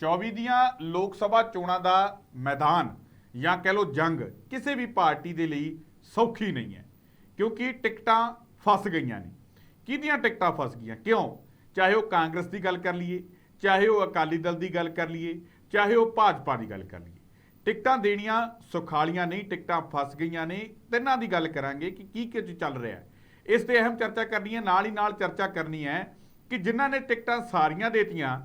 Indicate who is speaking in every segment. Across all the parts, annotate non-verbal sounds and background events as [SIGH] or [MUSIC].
Speaker 1: 24 ਦੀਆਂ ਲੋਕ ਸਭਾ ਚੋਣਾਂ ਦਾ ਮੈਦਾਨ ਜਾਂ ਕਹਿ ਲਓ ਜੰਗ ਕਿਸੇ ਵੀ ਪਾਰਟੀ ਦੇ ਲਈ ਸੌਖੀ ਨਹੀਂ ਹੈ, ਕਿਉਂਕਿ ਟਿਕਟਾਂ ਫਸ ਗਈਆਂ ਨੇ। ਕਿਹਦੀਆਂ ਟਿਕਟਾਂ ਫਸ ਗਈਆਂ? ਕਿਉਂ? ਚਾਹੇ ਉਹ ਕਾਂਗਰਸ ਦੀ ਗੱਲ ਕਰ ਲਈਏ, ਚਾਹੇ ਉਹ ਅਕਾਲੀ ਦਲ ਦੀ ਗੱਲ ਕਰ ਲਈਏ, ਚਾਹੇ ਉਹ ਭਾਜਪਾ ਦੀ ਗੱਲ ਕਰ ਲਈਏ। ਟਿਕਟਾਂ ਦੇਣੀਆਂ ਸੁਖਾਲੀਆਂ ਨਹੀਂ, ਟਿਕਟਾਂ ਫਸ ਗਈਆਂ ਨੇ। ਤਿੰਨਾਂ ਦੀ ਗੱਲ ਕਰਾਂਗੇ ਕਿ ਕੀ ਕੁਝ ਚੱਲ ਰਿਹਾ ਹੈ। ਇਸ ਤੇ ਅਹਿਮ ਚਰਚਾ ਕਰਨੀ ਹੈ, ਨਾਲ ਹੀ ਨਾਲ ਚਰਚਾ ਕਰਨੀ ਹੈ ਕਿ ਜਿਨ੍ਹਾਂ ਨੇ ਟਿਕਟਾਂ ਸਾਰੀਆਂ ਦੇਤੀਆਂ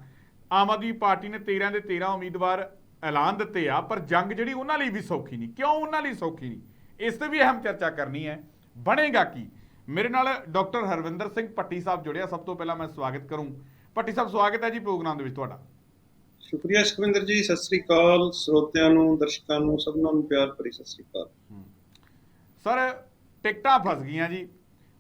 Speaker 1: ਆਮ ਆਦਮੀ ਪਾਰਟੀ ਨੇ 13 ਦੇ 13 ਉਮੀਦਵਾਰ ਐਲਾਨ ਦਿੱਤੇ ਆ ਪਰ ਜੰਗ ਜਿਹੜੀ ਉਹਨਾਂ ਲਈ ਵੀ ਸੌਖੀ ਨਹੀਂ। ਕਿਉਂ ਉਹਨਾਂ ਲਈ ਸੌਖੀ ਨਹੀਂ? ਇਸ ਤੇ ਵੀ ਅਹਿਮ ਚਰਚਾ ਕਰਨੀ ਹੈ। ਬਣੇਗਾ ਕੀ? ਮੇਰੇ ਨਾਲ ਡਾਕਟਰ ਹਰਵਿੰਦਰ ਸਿੰਘ ਪੱਟੀ ਸਾਹਿਬ ਜੁੜਿਆ। ਸਭ ਤੋਂ ਪਹਿਲਾਂ ਮੈਂ ਸਵਾਗਤ ਕਰੂੰ। ਪੱਟੀ ਸਾਹਿਬ ਸਵਾਗਤ ਹੈ ਜੀ ਪ੍ਰੋਗਰਾਮ ਦੇ ਵਿੱਚ ਤੁਹਾਡਾ।
Speaker 2: ਸ਼ੁਕਰੀਆ ਸੁਖਵਿੰਦਰ ਜੀ ਸਤਿ ਸ੍ਰੀ ਅਕਾਲ। ਸਰੋਤਿਆਂ ਨੂੰ ਦਰਸ਼ਕਾਂ ਨੂੰ ਸਭਨਾਂ ਨੂੰ ਪਿਆਰ ਭਰੀ ਸਤਿ ਸ੍ਰੀ ਅਕਾਲ।
Speaker 1: ਸਰ ਟਿਕਟਾਂ ਫਸ ਗਈਆਂ ਜੀ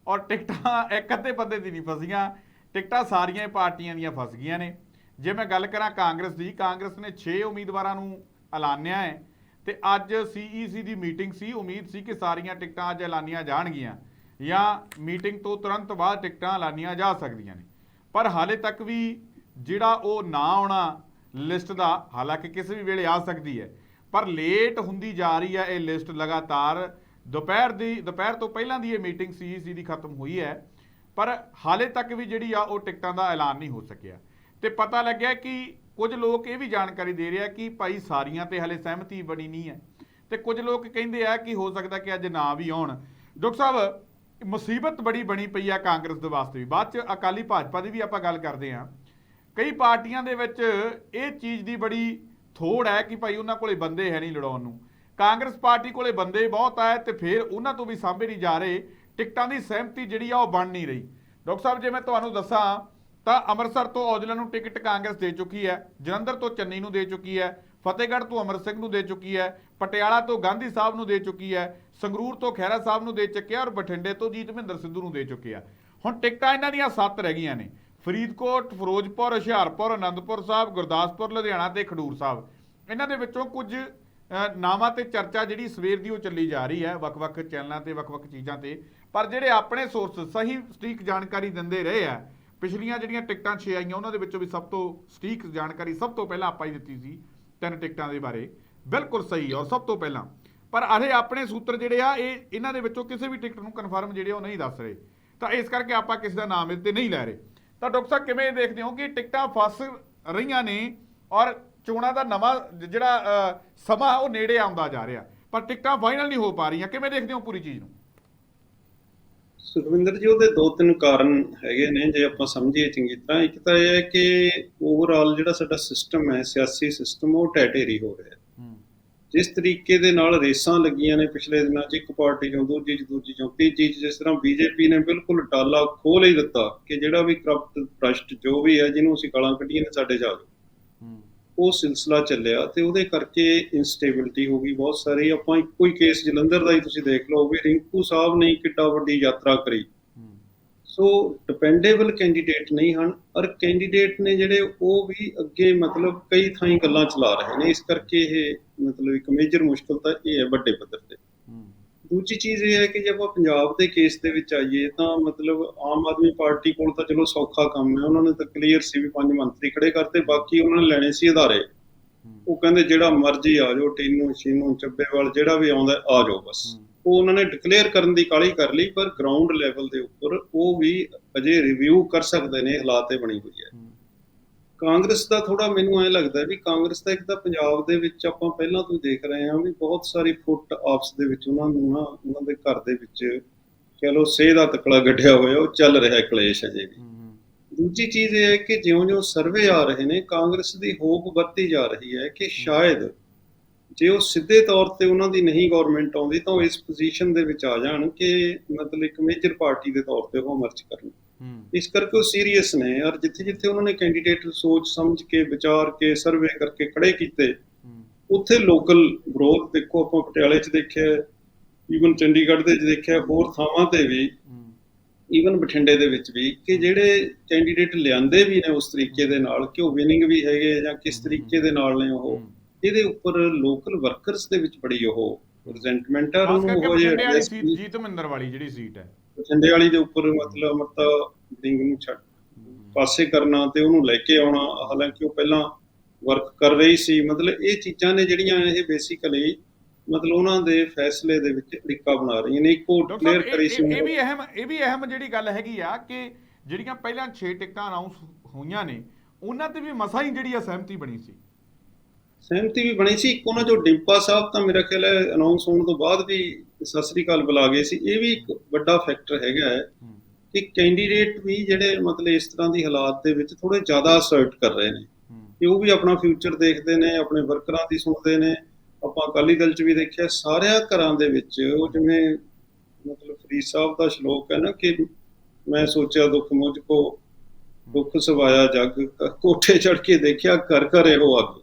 Speaker 1: ਔਰ ਟਿਕਟਾਂ ਇੱਕ ਅੱਧੇ ਬੰਦੇ ਦੀ ਨਹੀਂ ਫਸੀਆਂ। ਟਿਕਟਾਂ ਸਾਰੀਆਂ ਪਾਰਟੀਆਂ ਦੀਆਂ ਫਸ ਗਈਆਂ ਨੇ। ਜੇ ਮੈਂ ਗੱਲ ਕਰਾਂ ਕਾਂਗਰਸ ਦੀ, ਕਾਂਗਰਸ ਨੇ 6 ਉਮੀਦਵਾਰਾਂ ਨੂੰ ਐਲਾਨਿਆ ਹੈ ਤੇ ਅੱਜ ਸੀਈਸੀ ਦੀ ਮੀਟਿੰਗ ਸੀ, ਉਮੀਦ ਸੀ ਕਿ ਸਾਰੀਆਂ ਟਿਕਟਾਂ ਅੱਜ ਐਲਾਨੀਆਂ ਜਾਣਗੀਆਂ ਜਾਂ ਮੀਟਿੰਗ ਤੋਂ ਤੁਰੰਤ ਬਾਅਦ ਟਿਕਟਾਂ ਐਲਾਨੀਆਂ ਜਾ ਸਕਦੀਆਂ ਨੇ। ਪਰ ਹਾਲੇ ਤੱਕ ਵੀ ਜਿਹੜਾ ਉਹ ਨਾ ਆਉਣਾ ਲਿਸਟ ਦਾ, ਹਾਲਾਂਕਿ ਕਿਸੇ ਵੀ ਵੇਲੇ ਆ ਸਕਦੀ ਹੈ, ਪਰ ਲੇਟ ਹੁੰਦੀ ਜਾ ਰਹੀ ਹੈ ਇਹ ਲਿਸਟ ਲਗਾਤਾਰ। ਦੁਪਹਿਰ ਦੀ, ਦੁਪਹਿਰ ਤੋਂ ਪਹਿਲਾਂ ਦੀ ਇਹ ਮੀਟਿੰਗ ਸੀਈਸੀ ਦੀ ਖਤਮ ਹੋਈ ਹੈ, ਪਰ ਹਾਲੇ ਤੱਕ ਵੀ ਜਿਹੜੀ ਆ ਉਹ ਟਿਕਟਾਂ ਦਾ ਐਲਾਨ ਨਹੀਂ ਹੋ ਸਕਿਆ। ਤੇ ਪਤਾ ਲੱਗਿਆ ਕਿ ਕੁਝ ਲੋਕ ਇਹ ਵੀ ਜਾਣਕਾਰੀ ਦੇ ਰਿਹਾ ਕਿ ਭਾਈ ਸਾਰੀਆਂ ਤੇ ਹਲੇ ਸਹਿਮਤੀ ਬਣੀ ਨਹੀਂ ਹੈ। ਤੇ ਕੁਝ ਲੋਕ ਕਹਿੰਦੇ ਆ ਕਿ ਹੋ ਸਕਦਾ ਕਿ ਅੱਜ ਨਾ ਵੀ ਆਉਣ। ਡਾਕਟਰ ਸਾਹਿਬ, ਮੁਸੀਬਤ ਬੜੀ ਬਣੀ ਪਈ ਆ ਕਾਂਗਰਸ ਦੇ ਵਾਸਤੇ ਵੀ। ਬਾਅਦ ਚ ਅਕਾਲੀ ਭਾਜਪਾ ਦੀ ਵੀ ਆਪਾਂ ਗੱਲ ਕਰਦੇ ਹਾਂ। ਕਈ ਪਾਰਟੀਆਂ ਦੇ ਵਿੱਚ ਇਹ ਚੀਜ਼ ਦੀ ਬੜੀ ਥੋੜ ਹੈ ਕਿ ਭਾਈ ਉਹਨਾਂ ਕੋਲੇ ਬੰਦੇ ਹੈ ਨਹੀਂ ਲੜਾਉਣ ਨੂੰ। ਕਾਂਗਰਸ ਪਾਰਟੀ ਕੋਲੇ ਬੰਦੇ ਬਹੁਤ ਆ ਤੇ ਫਿਰ ਉਹਨਾਂ ਤੋਂ ਵੀ ਸਾਂਭੇ ਨਹੀਂ ਜਾ ਰਹੇ। ਟਿਕਟਾਂ ਦੀ ਸਹਿਮਤੀ ਜਿਹੜੀ ਆ ਉਹ ਬਣ ਨਹੀਂ ਰਹੀ। ਡਾਕਟਰ ਸਾਹਿਬ, ਜੇ ਮੈਂ ਤੁਹਾਨੂੰ ਦੱਸਾਂ ਤਾਂ ਅੰਮ੍ਰਿਤਸਰ ਤੋਂ ਔਜਲਾ ਨੂੰ ਟਿਕਟ ਕਾਂਗਰਸ ਦੇ ਚੁੱਕੀ ਹੈ, ਜਲੰਧਰ ਤੋਂ ਚੰਨੀ ਨੂੰ ਦੇ ਚੁੱਕੀ ਹੈ, ਫਤਿਹਗੜ੍ਹ ਤੋਂ ਅਮਰ ਸਿੰਘ ਨੂੰ ਦੇ ਚੁੱਕੀ ਹੈ, ਪਟਿਆਲਾ ਤੋਂ ਗਾਂਧੀ ਸਾਹਿਬ ਨੂੰ ਦੇ ਚੁੱਕੀ ਹੈ, ਸੰਗਰੂਰ ਤੋਂ ਖਹਿਰਾ ਸਾਹਿਬ ਨੂੰ ਦੇ ਚੁੱਕਿਆ ਔਰ ਬਠਿੰਡੇ ਤੋਂ ਜੀਤ ਮਹਿੰਦਰ ਸਿੱਧੂ ਨੂੰ ਦੇ ਚੁੱਕਿਆ ਹੁਣ ਟਿਕਟਾਂ ਇਹਨਾਂ ਦੀਆਂ 7 ਰਹਿ ਗਈਆਂ ਨੇ, ਫਰੀਦਕੋਟ, ਫਿਰੋਜ਼ਪੁਰ, ਹੁਸ਼ਿਆਰਪੁਰ ਆਨੰਦਪੁਰ ਸਾਹਿਬ, ਗੁਰਦਾਸਪੁਰ, ਲੁਧਿਆਣਾ ਤੇ ਖਡੂਰ ਸਾਹਿਬ। ਇਹਨਾਂ ਦੇ ਵਿੱਚੋਂ ਕੁਝ ਨਾਵਾਂ ਤੇ ਚਰਚਾ ਜਿਹੜੀ ਸਵੇਰ ਦੀ ਉਹ ਚੱਲੀ ਜਾ ਰਹੀ ਹੈ, ਵੱਖ-ਵੱਖ ਚੈਨਲਾਂ ਤੇ, ਵੱਖ-ਵੱਖ ਚੀਜ਼ਾਂ ਤੇ। ਪਰ ਜਿਹੜੇ ਆਪਣੇ ਸੋਰਸ ਸਹੀ, ਸਟੀਕ ਜਾਣਕਾਰੀ ਦਿੰਦੇ ਰਹੇ ਆ ਪਿਛਲੀਆਂ ਜਿਹੜੀਆਂ ਟਿਕਟਾਂ 6 ਆਈਆਂ, ਉਹਨਾਂ ਦੇ ਵਿੱਚੋਂ ਵੀ ਸਭ ਤੋਂ ਸਟੀਕ ਜਾਣਕਾਰੀ ਸਭ ਤੋਂ ਪਹਿਲਾਂ ਆਪਾਂ ਹੀ ਦਿੱਤੀ ਸੀ, ਤਿੰਨ ਟਿਕਟਾਂ ਦੇ ਬਾਰੇ। ਬਿਲਕੁਲ ਸਹੀ ਔਰ ਸਭ ਤੋਂ ਪਹਿਲਾਂ, ਪਰ ਅਰੇ ਆਪਣੇ ਸੂਤਰ ਜਿਹੜੇ ਆ, ਇਹ ਇਹਨਾਂ ਦੇ ਵਿੱਚੋਂ ਕਿਸੇ ਵੀ ਟਿਕਟ ਨੂੰ ਕਨਫਰਮ ਜਿਹੜੇ ਉਹ ਨਹੀਂ ਦੱਸ ਰਹੇ। ਤਾਂ ਇਸ ਕਰਕੇ ਆਪਾਂ ਕਿਸੇ ਦਾ ਨਾਮ ਇੱਥੇ ਨਹੀਂ ਲੈ ਰਹੇ। ਤਾਂ ਡਾਕਟਰ ਸਾਹਿਬ, ਕਿਵੇਂ ਦੇਖਦੇ ਹੋ ਕਿ ਟਿਕਟਾਂ ਫਸ ਰਹੀਆਂ ਨੇ ਔਰ ਚੋਣਾਂ ਦਾ ਨਵਾਂ ਜਿਹੜਾ ਸਮਾਂ ਉਹ ਨੇੜੇ ਆਉਂਦਾ ਜਾ ਰਿਹਾ, ਪਰ ਟਿਕਟਾਂ ਫਾਈਨਲ ਨਹੀਂ ਹੋ ਪਾ ਰਹੀਆਂ, ਕਿਵੇਂ ਦੇਖਦੇ ਹੋ ਪੂਰੀ ਚੀਜ਼ ਨੂੰ?
Speaker 2: ਸੁਖਵਿੰਦਰ ਜੀ ਉਹਦੇ ਦੋ ਤਿੰਨ ਕਾਰਨ ਹੈਗੇ ਨੇ ਜੇ ਆਪਾਂ ਸਮਝੀਏ ਚੰਗੀ ਤਰ੍ਹਾਂ। ਇੱਕ ਤਾਂ ਇਹ ਹੈ ਕਿ ਓਵਰਆਲ ਜਿਹੜਾ ਸਾਡਾ ਸਿਸਟਮ ਹੈ ਸਿਆਸੀ ਸਿਸਟਮ ਉਹ ਟੈਟੇਰੀ ਹੋ ਰਿਹਾ ਹੈ। ਜਿਸ ਤਰੀਕੇ ਦੇ ਨਾਲ ਰੇਸਾਂ ਲੱਗੀਆਂ ਨੇ ਪਿਛਲੇ ਦਿਨਾਂ 'ਚ ਇੱਕ ਪਾਰਟੀ ਚੋਂ ਦੂਜੀ 'ਚ ਦੂਜੀ ਚੋਂ ਤੀਜੀ 'ਚ ਜਿਸ ਤਰ੍ਹਾਂ ਬੀਜੇਪੀ ਨੇ ਬਿਲਕੁਲ ਟਾਲਾ ਖੋਲ ਹੀ ਦਿੱਤਾ ਕਿ ਜਿਹੜਾ ਵੀ ਕਰਪਟ ਭ੍ਰਸ਼ਟ ਜੋ ਵੀ ਹੈ ਜਿਹਨੂੰ ਅਸੀਂ ਗਾਲਾਂ ਕੱਢੀਆਂ ਨੇ ਸਾਡੇ ਜਾ ਉਹ ਸਿਲਸਿਲਾ ਚੱਲਿਆ ਤੇ ਉਹਦੇ ਕਰਕੇ ਇਨਸਟੇਬਿਲਿਟੀ ਹੋ ਗਈ ਬਹੁਤ ਸਾਰੀ। ਆਪਾਂ ਇੱਕੋ ਹੀ ਕੇਸ ਜਲੰਧਰ ਦਾ ਹੀ ਤੁਸੀਂ ਦੇਖ ਲਓ ਵੀ ਰਿੰਕੂ ਸਾਹਿਬ ਨੇ ਕਿੱਡਾ ਵੱਡੀ ਯਾਤਰਾ ਕਰੀ। ਸੋ ਡਿਪੈਂਡੇਬਲ ਕੈਂਡੀਡੇਟ ਨਹੀਂ ਹਨ। ਔਰ ਕੈਂਡੀਡੇਟ ਨੇ ਜਿਹੜੇ ਉਹ ਵੀ ਅੱਗੇ ਮਤਲਬ ਕਈ ਥਾਈਂ ਗੱਲਾਂ ਚਲਾ ਰਹੇ ਨੇ। ਇਸ ਕਰਕੇ ਇਹ ਮਤਲਬ ਇੱਕ ਮੇਜਰ ਮੁਸ਼ਕਲ ਤਾਂ ਇਹ ਹੈ ਵੱਡੇ ਪੱਧਰ ਤੇ। ਦੂਜੀ ਚੀਜ਼ ਇਹ ਹੈ ਕਿ ਜੇ ਆਪਾਂ ਪੰਜਾਬ ਦੇ ਕੇਸ ਦੇ ਵਿੱਚ ਆਈਏ ਤਾਂ ਮਤਲਬ ਆਮ ਆਦਮੀ ਪਾਰਟੀ ਕੋਲ ਤਾਂ ਚਲੋ ਸੌਖਾ ਕੰਮ ਹੈ। ਉਹਨਾਂ ਨੇ ਤਾਂ ਕਲੀਅਰ ਸੀ ਵੀ ਪੰਜ ਮੰਤਰੀ ਖੜੇ ਕਰਤੇ ਬਾਕੀ ਉਹਨਾਂ ਨੇ ਲੈਣੇ ਸੀ ਅਦਾਰੇ। ਉਹ ਕਹਿੰਦੇ ਜਿਹੜਾ ਮਰਜ਼ੀ ਆ ਜਾਓ ਟੀਨੂ ਸ਼ੀਨੂ ਚੱਬੇਵਾਲ ਜਿਹੜਾ ਵੀ ਆਉਂਦਾ ਆ ਜਾਓ ਬਸ। ਉਹ ਉਹਨਾਂ ਨੇ ਡਿਕਲੇਅਰ ਕਰਨ ਦੀ ਕਾਲੀ ਕਰ ਲਈ ਪਰ ਗਰਾਊਂਡ ਲੈਵਲ ਦੇ ਉੱਪਰ ਉਹ ਵੀ ਅਜੇ ਰਿਵਿਊ ਕਰ ਸਕਦੇ ਨੇ ਹਾਲਾਤ ਤੇ ਬਣੀ ਹੋਈ ਹੈ। ਕਾਂਗਰਸ ਦਾ ਥੋੜਾ ਮੈਨੂੰ ਐ ਲੱਗਦਾ ਵੀ ਕਾਂਗਰਸ ਦਾ ਇੱਕ ਤਾਂ ਪੰਜਾਬ ਦੇ ਵਿੱਚ ਆਪਾਂ ਪਹਿਲਾਂ ਤੋਂ ਦੇਖ ਰਹੇ ਹਾਂ ਵੀ ਬਹੁਤ ਸਾਰੀ ਫੁੱਟ ਆਪਸ ਦੇ ਵਿੱਚ ਉਹਨਾਂ ਨੂੰ ਨਾ ਉਹਨਾਂ ਦੇ ਘਰ ਦੇ ਵਿੱਚ ਕਹ ਲੋ ਸੇ ਦਾ ਤਕੜਾ ਗੱਢਿਆ ਹੋਇਆ ਉਹ ਚੱਲ ਰਿਹਾ ਕਲੇਸ਼ ਅਜੇ ਵੀ। ਦੂਜੀ ਚੀਜ਼ ਇਹ ਹੈ ਕਿ ਜਿਉਂ-ਜਿਉਂ ਸਰਵੇ ਆ ਰਹੇ ਨੇ ਕਾਂਗਰਸ ਦੀ ਹੋਪ ਵੱਧਦੀ ਜਾ ਰਹੀ ਹੈ ਕਿ ਸ਼ਾਇਦ ਜੇ ਉਹ ਸਿੱਧੇ ਤੌਰ ਤੇ ਉਹਨਾਂ ਦੀ ਨਹੀਂ ਗਵਰਨਮੈਂਟ ਆਉਂਦੀ ਤਾਂ ਉਹ ਇਸ ਪੋਜੀਸ਼ਨ ਦੇ ਵਿੱਚ ਆ ਜਾਣ ਕਿ ਮਤਲਬ ਇੱਕ ਮੇਜਰ ਪਾਰਟੀ ਦੇ ਤੌਰ ਤੇ ਉਹ ਮਰਚ ਕਰਨ ਇਸ ਕਰਕੇ ਉਹ ਸੀਰੀਅਸ ਨੇ ਔਰ ਜਿੱਥੇ ਜਿੱਥੇ ਉਹਨਾਂ ਨੇ ਕੈਂਡੀਡੇਟ ਸੋਚ ਸਮਝ ਕੇ ਵਿਚਾਰ ਕੇ ਸਰਵੇ ਕਰਕੇ ਖੜੇ ਕੀਤੇ ਉੱਥੇ ਲੋਕਲ ਗਰੋਥ ਦੇਖੋ ਆਪਾਂ ਪਟਿਆਲੇ 'ਚ ਦੇਖਿਆ ਈਵਨ ਚੰਡੀਗੜ੍ਹ ਦੇ 'ਚ ਦੇਖਿਆ ਹੋਰ ਥਾਵਾਂ ਤੇ ਵੀ ਈਵਨ ਬਠਿੰਡੇ ਦੇ ਵਿੱਚ ਵੀ ਕਿ ਜਿਹੜੇ ਕੈਂਡੀਡੇਟ ਲਿਆਂਦੇ ਵੀ ਨੇ ਉਸ ਤਰੀਕੇ ਦੇ ਨਾਲ ਕਿ ਉਹ ਵਿਨਿੰਗ ਵੀ ਹੈਗੇ ਜਾਂ ਕਿਸ ਤਰੀਕੇ ਦੇ ਨਾਲ ਨੇ ਉਹ ਇਹਦੇ ਉੱਪਰ ਲੋਕਲ ਵਰਕਰਸ ਦੇ ਵਿੱਚ ਬੜੀ ਉਹ ਰਿਜ਼ੈਂਟਮੈਂਟ ਆ
Speaker 1: ਖਾਸ ਕਰਕੇ
Speaker 2: ਉਹ
Speaker 1: ਬਠਿੰਡੇ ਵਾਲੀ
Speaker 2: ਜੇ
Speaker 1: ਸੀਟ ਜੀਤ ਮਹਿੰਦਰ ਵਾਲੀ ਜਿਹੜੀ ਸੀਟ ਹੈ।
Speaker 2: ਬਠਿੰਡੇ ਵਾਲੀ ਦੇ ਉੱਪਰ ਮਤਲਬ ਅਮਰਤਾ ਸਿੰਘ ਨੂੰ ਛੱਡ। ਪਾਸੇ ਕਰਨਾ ਤੇ ਉਹਨੂੰ ਲੈ ਕੇ ਆਉਣਾ ਹਾਲਾਂਕਿ ਉਹ ਪਹਿਲਾਂ ਵਰਕ ਕਰ ਰਹੀ ਸੀ। ਮਤਲਬ ਇਹ ਚੀਜ਼ਾਂ ਨੇ ਜਿਹੜੀਆਂ ਇਹ ਬੇਸਿਕਲੀ ਮਤਲਬ ਉਹਨਾਂ ਦੇ ਫੈਸਲੇ ਦੇ ਵਿੱਚ ਅੜਿੱਕਾ ਬਣਾ ਰਹੀਆਂ ਨੇ। ਇੱਕੋ ਕਲੀਅਰ ਕਰੀ ਸੀ
Speaker 1: ਇਹ ਇਹ ਵੀ ਅਹਿਮ ਇਹ ਵੀ ਅਹਿਮ ਜਿਹੜੀ ਗੱਲ ਹੈਗੀ ਆ ਕਿ ਜਿਹੜੀਆਂ ਪਹਿਲਾਂ 6 ਟਿਕਟਾਂ ਅਨਾਉਂਸ ਹੋਈਆਂ ਨੇ ਉਹਨਾਂ ਤੇ ਵੀ ਮਸਾ ਹੀ ਜਿਹੜੀ ਸਹਿਮਤੀ ਬਣੀ ਸੀ।
Speaker 2: ਸਹਿਮਤੀ ਵੀ ਬਣੀ ਸੀ। ਇੱਕ ਉਹਨਾਂ ਜੋ ਡਿੰਪਾ ਸਾਹਿਬ ਤਾਂ ਮੇਰਾ ਖਿਆਲ ਹੈ ਅਨਾਉਂਸ ਹੋਣ ਤੋਂ ਬਾਅਦ ਵੀ ਸਤਿ ਸ੍ਰੀ ਅਕਾਲ ਬੁਲਾ ਗਏ ਸੀ। ਇਹ ਵੀ ਇੱਕ ਵੱਡਾ ਫੈਕਟਰ ਹੈਗਾ ਹੈ ਕਿ ਕੈਂਡੀਡੇਟ ਵੀ ਜਿਹੜੇ ਮਤਲਬ ਇਸ ਤਰ੍ਹਾਂ ਦੀ ਹਾਲਾਤ ਦੇ ਵਿੱਚ ਥੋੜੇ ਜ਼ਿਆਦਾ ਅਸਰਟ ਕਰ ਰਹੇ ਨੇ। ਕਿ ਉਹ ਵੀ ਆਪਣਾ ਫਿਊਚਰ ਦੇਖਦੇ ਨੇ ਆਪਣੇ ਵਰਕਰਾਂ ਦੀ ਸੁਣਦੇ ਨੇ। ਆਪਾਂ ਅਕਾਲੀ ਦਲ ਚ ਵੀ ਦੇਖਿਆ ਸਾਰਿਆਂ ਘਰਾਂ ਦੇ ਵਿੱਚ ਉਹ ਜਿਵੇਂ ਮਤਲਬ ਫਰੀਦ ਸਾਹਿਬ ਦਾ ਸ਼ਲੋਕ ਹੈ ਨਾ ਕਿ ਮੈਂ ਸੋਚਿਆ ਦੁੱਖ ਮੁਝ ਕੋ ਦੁੱਖ ਸਵਾਇਆ ਜਗ ਕੋਠੇ ਚੜ ਕੇ ਦੇਖਿਆ ਘਰ ਘਰ ਇਹੋ ਅੱਗ।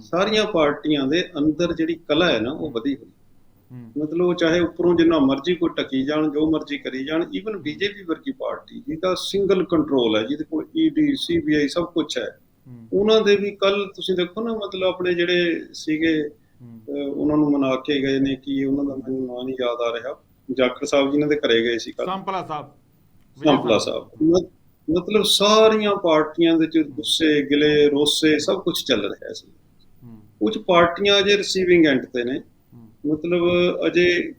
Speaker 2: ਸਾਰੀਆਂ ਪਾਰਟੀਆਂ ਦੇ ਅੰਦਰ ਜਿਹੜੀ ਕਲਾ ਹੈ ਨਾ ਉਹ ਵਧੀ ਹੋਈ। ਮਤਲਬ ਉਹ ਚਾਹੇ ਉੱਪਰੋਂ ਜਿੰਨਾ ਮਰਜ਼ੀ ਕੋਈ ਟਕੀ ਜਾਣ ਜੋ ਮਰਜ਼ੀ ਕਰੀ ਜਾਣ ਈਵਨ ਬੀਜੇਪੀ ਵਰਗੀ ਪਾਰਟੀ ਜਿਹਦਾ ਸਿੰਗਲ ਕੰਟਰੋਲ ਹੈ ਜਿਹਦੇ ਕੋਲ ਈਡੀ ਸੀਬੀਆਈ ਸਭ ਕੁਝ ਹੈ ਉਹਨਾਂ ਦੇ ਵੀ ਕੱਲ ਤੁਸੀਂ ਦੇਖੋ ਨਾ ਮਤਲਬ ਆਪਣੇ ਜਿਹੜੇ ਸੀਗੇ ਉਹਨਾਂ ਨੂੰ ਮਨਾ ਕੇ ਗਏ ਨੇ ਕਿ ਉਹਨਾਂ ਦਾ ਮੈਨੂੰ ਨਾਂ ਨਹੀਂ ਯਾਦ ਆ ਰਿਹਾ। ਜਾਖੜ ਸਾਹਿਬ ਜੀ ਨੇ ਦੇ ਘਰੇ ਗਏ ਸੀ ਕੱਲ
Speaker 1: ਸੰਪਲਾ ਸਾਹਿਬ।
Speaker 2: ਸੰਪਲਾ ਸਾਹਿਬ। ਮਤਲਬ ਸਾਰੀਆਂ ਪਾਰਟੀਆਂ ਦੇ ਚ ਗੁੱਸੇ ਗਿਲੇ ਰੋਸੇ ਸਭ ਕੁਝ ਚੱਲ ਰਿਹਾ ਸੀ।
Speaker 1: ਹੂੰ,
Speaker 2: ਕੁਝ ਪਾਰਟੀਆਂ ਅਜੇ ਰਿਸੀਵਿੰਗ ਐਂਡ ਤੇ ਨੇ। ਮਤਲਬ ਅਜੇ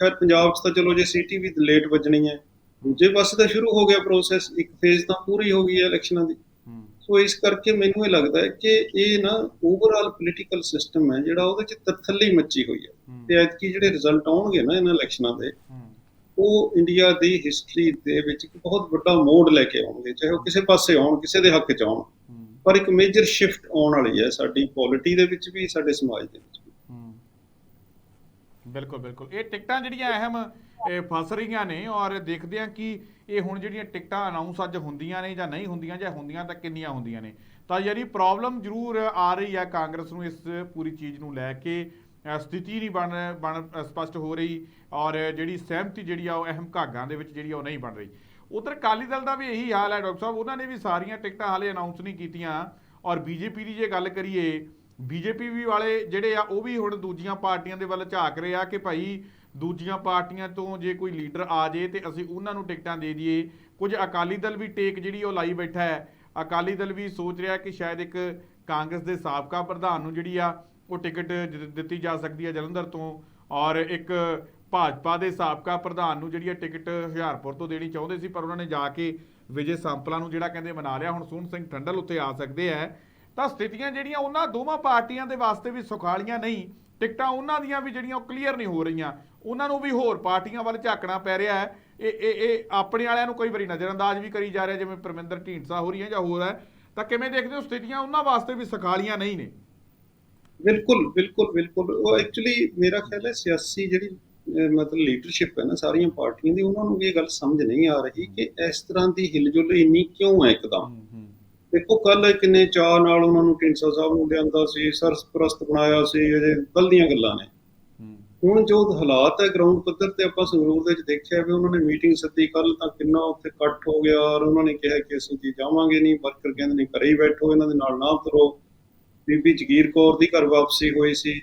Speaker 2: ਖੈਰ ਪੰਜਾਬ 'ਚ ਤਾਂ ਚਲੋ ਜੇ ਸੀਟੀ ਵੀ ਲੇਟ ਵੱਜਣੀ ਹੈ। ਦੂਜੇ ਪਾਸੇ ਤਾਂ ਸ਼ੁਰੂ ਹੋ ਗਿਆ ਪ੍ਰੋਸੈਸ ਇੱਕ ਫੇਜ਼ ਤਾਂ ਪੂਰੀ ਹੋ ਗਈ ਹੈ ਇਲੈਕਸ਼ਨਾਂ ਦੀ। ਸੋ ਇਸ ਕਰਕੇ ਮੈਨੂੰ ਇਹ ਲੱਗਦਾ ਹੈ ਕਿ ਇਹ ਨਾ ਓਵਰਆਲ ਪੋਲੀਟੀਕਲ ਸਿਸਟਮ ਹੈ ਜਿਹੜਾ ਉਹਦੇ 'ਚ ਤਰਥੱਲੀ ਮੱਚੀ ਹੋਈ ਹੈ। ਤੇ ਐਤਕੀ ਜਿਹੜੇ ਰਿਜ਼ਲਟ ਆਉਣਗੇ ਨਾ ਇਹਨਾਂ ਇਲੈਕਸ਼ਨਾਂ ਦੇ ਉਹ ਇੰਡੀਆ ਦੀ ਹਿਸਟਰੀ ਦੇ ਵਿੱਚ ਇੱਕ ਬਹੁਤ ਵੱਡਾ ਮੋੜ ਲੈ ਕੇ ਆਉਣਗੇ। ਚਾਹੇ ਉਹ ਕਿਸੇ ਪਾਸੇ ਆਉਣ ਕਿਸੇ ਦੇ ਹੱਕ 'ਚ ਆਉਣ। ਪਰ ਇੱਕ ਮੇਜਰ ਸ਼ਿਫਟ ਆਉਣ ਵਾਲੀ ਹੈ ਸਾਡੀ ਪੋਲਿਟੀ ਦੇ ਵਿੱਚ ਵੀ, ਸਾਡੇ ਸਮਾਜ ਦੇ ਵਿੱਚ ਵੀ।
Speaker 1: ਬਿਲਕੁਲ ਬਿਲਕੁਲ। ਇਹ ਟਿਕਟਾਂ ਜਿਹੜੀਆਂ ਅਹਿਮ ਫਸ ਰਹੀਆਂ ਨੇ ਔਰ ਦੇਖਦੇ ਆ ਕਿ ਇਹ ਹੁਣ ਜਿਹੜੀਆਂ ਟਿਕਟਾਂ ਅਨਾਉਂਸ ਅੱਜ ਹੁੰਦੀਆਂ ਨੇ ਜਾਂ ਨਹੀਂ ਹੁੰਦੀਆਂ ਜਾਂ ਹੁੰਦੀਆਂ ਤਾਂ ਕਿੰਨੀਆਂ ਹੁੰਦੀਆਂ ਨੇ। ਤਾਂ ਯਾਨੀ ਪ੍ਰੋਬਲਮ ਜ਼ਰੂਰ ਆ ਰਹੀ ਹੈ ਕਾਂਗਰਸ ਨੂੰ ਇਸ ਪੂਰੀ ਚੀਜ਼ ਨੂੰ ਲੈ ਕੇ। ਸਥਿਤੀ ਨਹੀਂ ਬਣ ਬਣ ਸਪਸ਼ਟ ਹੋ ਰਹੀ ਔਰ ਜਿਹੜੀ ਸਹਿਮਤੀ ਜਿਹੜੀ ਆ ਉਹ ਅਹਿਮ ਘਾਗਾਂ ਦੇ ਵਿੱਚ ਜਿਹੜੀ ਆ ਉਹ ਨਹੀਂ ਬਣ ਰਹੀ। ਉਧਰ ਅਕਾਲੀ ਦਲ ਦਾ ਵੀ ਇਹੀ ਹਾਲ ਹੈ, ਡਾਕਟਰ ਸਾਹਿਬ। ਉਹਨਾਂ ਨੇ ਵੀ ਸਾਰੀਆਂ ਟਿਕਟਾਂ ਹਾਲੇ ਅਨਾਉਂਸ ਨਹੀਂ ਕੀਤੀਆਂ। ਔਰ ਬੀਜੇਪੀ ਦੀ ਜੇ ਗੱਲ ਕਰੀਏ, ਬੀਜੇਪੀ ਵੀ ਵਾਲੇ ਜਿਹੜੇ ਆ, ਉਹ ਵੀ ਹੁਣ ਦੂਜੀਆਂ ਪਾਰਟੀਆਂ ਦੇ ਵੱਲ ਝਾਕ ਰਹੇ ਆ ਕਿ ਭਾਈ ਦੂਜੀਆਂ ਪਾਰਟੀਆਂ ਤੋਂ ਜੇ ਕੋਈ ਲੀਡਰ ਆ ਜੇ ਤੇ ਅਸੀਂ ਉਹਨਾਂ ਨੂੰ ਟਿਕਟਾਂ ਦੇ ਦਈਏ। ਕੁਝ ਅਕਾਲੀ ਦਲ ਵੀ ਟੇਕ ਜਿਹੜੀ ਉਹ ਲਾਈ ਬੈਠਾ ਹੈ। ਅਕਾਲੀ ਦਲ ਵੀ ਸੋਚ ਰਿਹਾ ਕਿ ਸ਼ਾਇਦ ਇੱਕ ਕਾਂਗਰਸ ਦੇ ਸਾਬਕਾ ਪ੍ਰਧਾਨ ਨੂੰ ਜਿਹੜੀ ਆ, ਉਹ ਟਿਕਟ ਦਿੱਤੀ ਜਾ ਸਕਦੀ ਹੈ ਜਲੰਧਰ ਤੋਂ। ਔਰ ਇੱਕ ਭਾਜਪਾ ਦੇ ਸਾਬਕਾ ਪ੍ਰਧਾਨ ਨੂੰ ਜਿਹੜੀ ਹੈ ਟਿਕਟ ਹੁਸ਼ਿਆਰਪੁਰ ਤੋਂ ਦੇਣੀ ਚਾਹੁੰਦੇ ਸੀ, ਪਰ ਉਹਨਾਂ ਨੇ ਜਾ ਕੇ ਵਿਜੇ ਸੰਪਲਾ ਨੂੰ ਜਿਹੜਾ ਕਹਿੰਦੇ ਮਨਾ ਲਿਆ, ਹੁਣ ਸੋਹਣ ਸਿੰਘ ਠੰਡਲ ਉੱਥੇ ਆ ਸਕਦੇ ਆ ਤਾਂ ਸਥਿਤੀਆਂ ਜਿਹੜੀਆਂ, ਉਹਨਾਂ ਦੋਵਾਂ ਪਾਰਟੀਆਂ ਦੇ ਵਾਸਤੇ ਵੀ ਸੁਖਾਲੀਆਂ ਨਹੀਂ, ਟਿਕਟਾਂ ਉਹਨਾਂ ਦੀਆਂ ਵੀ ਜਿਹੜੀਆਂ ਉਹ ਕਲੀਅਰ ਨਹੀਂ ਹੋ ਰਹੀਆਂ। ਉਹਨਾਂ ਨੂੰ ਵੀ ਹੋਰ ਪਾਰਟੀਆਂ ਵੱਲ ਝਾਕਣਾ ਪੈ ਰਿਹਾ ਹੈ ਇਹ ਇਹ ਇਹ ਆਪਣੇ ਵਾਲਿਆਂ ਨੂੰ ਕਈ ਵਾਰੀ ਨਜ਼ਰਅੰਦਾਜ਼ ਵੀ ਕਰੀ ਜਾ ਰਿਹਾ, ਜਿਵੇਂ ਪਰਮਿੰਦਰ ਢੀਂਡਸਾ ਹੋ ਰਹੀ ਹੈ ਜਾਂ ਹੋਰ ਹੈ ਤਾਂ ਕਿਵੇਂ ਦੇਖਦੇ ਹੋ ਸਥਿਤੀਆਂ ਉਹਨਾਂ ਵਾਸਤੇ ਵੀ ਸੁਖਾਲੀਆਂ ਨਹੀਂ ਨੇ?
Speaker 2: ਬਿਲਕੁਲ ਬਿਲਕੁਲ ਬਿਲਕੁਲ। ਉਹ ਐਕਚੁਅਲੀ ਮੇਰਾ ਖਿਆਲ ਹੈ ਸਿਆਸੀ ਜਿਹੜੀ ਮਤਲਬ ਲੀਡਰਸ਼ਿਪ ਹੈ ਨਾ ਸਾਰੀਆਂ ਪਾਰਟੀਆਂ ਦੀ ਉਹਨਾਂ ਨੂੰ ਵੀ ਇਹ ਗੱਲ ਸਮਝ ਨਹੀਂ ਆ ਰਹੀ ਕਿ ਇਸ ਤਰ੍ਹਾਂ ਦੀ ਹਿਲਜੁਲ ਇੰਨੀ ਕਿਉਂ ਹੈ ਇੱਕਦਮ? ਦੇਖੋ ਕੱਲ ਕਿੰਨੇ ਚਾਹ ਨਾਲ ਉਹਨਾਂ ਨੂੰ ਢੀਂਡਸਾ ਸਾਹਿਬ ਨੂੰ ਲਿਆਂਦਾ ਸੀ ਸਰਸਪ੍ਰਸਤ ਬਣਾਇਆ ਸੀ ਇਹ ਕੱਲ ਦੀਆਂ ਗੱਲਾਂ ਨੇ। ਹੁਣ ਜੋ ਹਾਲਾਤ ਹੈ ਗਰਾਊਂਡ ਪੱਧਰ ਤੇ ਆਪਾਂ ਸੰਗਰੂਰ ਦੇ ਵਿੱਚ ਦੇਖਿਆ ਵੀ ਉਹਨਾਂ ਨੇ ਮੀਟਿੰਗ ਸੱਦੀ ਕੱਲ ਤਾਂ ਕਿੰਨਾ ਉੱਥੇ ਇਕੱਠ ਹੋ ਗਿਆ ਔਰ ਉਹਨਾਂ ਨੇ ਕਿਹਾ ਕਿ ਅਸੀਂ ਜੀ ਜਾਵਾਂਗੇ ਨਹੀਂ ਵਰਕਰ ਕਹਿੰਦੇ ਨਹੀਂ ਘਰੇ ਹੀ ਬੈਠੋ ਇਹਨਾਂ ਦੇ ਨਾਲ ਨਾ ਤੁਰੋ। ਬੀਬੀ ਜਗੀਰ ਕੌਰ ਦੀ ਘਰ ਵਾਪਸੀ ਹੋਈ ਸੀ।